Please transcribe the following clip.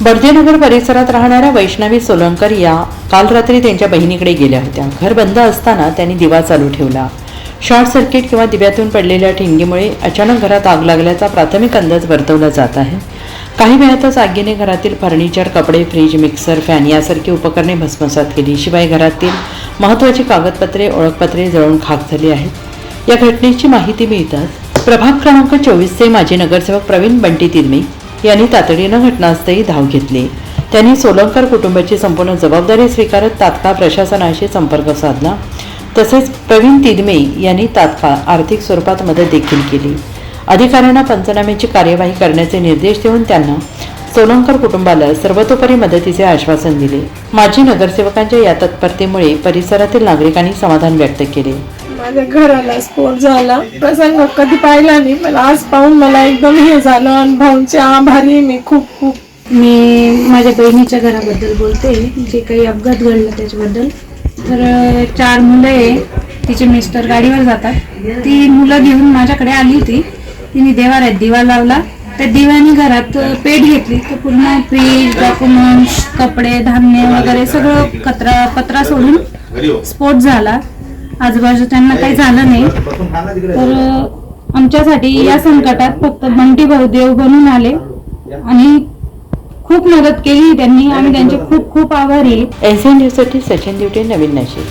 बर्जेनगर परिसरात राहणाऱ्या वैष्णवी सोलंकर या काल रात्री त्यांच्या बहिणीकडे गेल्या होत्या. घर बंद असताना त्यांनी दिवा चालू ठेवला. शॉर्ट सर्किट किंवा दिव्यातून पडलेल्या ठिणगीमुळे अचानक घरात आग लागल्याचा प्राथमिक अंदाज वर्तवला जात आहे. काही वेळातच आगीने घरातील फर्निचर कपडे फ्रीज मिक्सर फॅन यासारखी उपकरणे भस्मसात केली. शिवाय घरातील महत्त्वाची कागदपत्रे ओळखपत्रे जळून खाक झाली आहेत. या घटनेची माहिती मिळताच प्रभाग क्रमांक चोवीसचे माजी नगरसेवक प्रवीण बंटी तिरमे यांनी तातडीनं घटनास्थळी धाव घेतली. त्यांनी सोलंकर कुटुंबाची संपूर्ण जबाबदारी स्वीकारत तात्काळ प्रशासनाशी संपर्क साधला. तसेच प्रवीण तिदमे यांनी तात्काळ आर्थिक स्वरूपात मदत देखील केली. अधिकाऱ्यांना पंचनाम्याची कार्यवाही करण्याचे निर्देश देऊन त्यांना सोलंकर कुटुंबाला सर्वतोपरी मदतीचे आश्वासन दिले. माजी नगरसेवकांच्या या तत्परतेमुळे परिसरातील नागरिकांनी समाधान व्यक्त केले. माझ्या घराला स्फोट झाला. प्रसंग कधी पाहिला नाही पण आज पाहून मला एकदम हे झालं आणि भाऊंचे आभारी आहे मी खूप खूप. मी माझ्या बहिणीच्या घराबद्दल बोलते जे काही अपघात घडला त्याच्याबद्दल. तर चार मुलं आहे तिचे मिस्टर गाडीवर जातात. ती मुलं घेऊन माझ्याकडे आली होती. तिने देवाऱ्यात दिवा लावला. त्या दिव्याने घरात पेट घेतली. तर पूर्ण फ्रीज डॉक्युमेंट्स कपडे धान्य वगैरे सगळं कचरा पत्रा सोडून स्फोट झाला. आजूबाजूच्यांना काही झालं नाही. तर आमच्यासाठी या संकटात फक्त बंटी भाऊ देव बनून आले. आणि खूप मदत केली त्यांनी. आम्ही त्यांचे खूप खूप आभारी. आहे एनसीएन न्यूजसाठी सचिन दिवटे नवीन नाशिक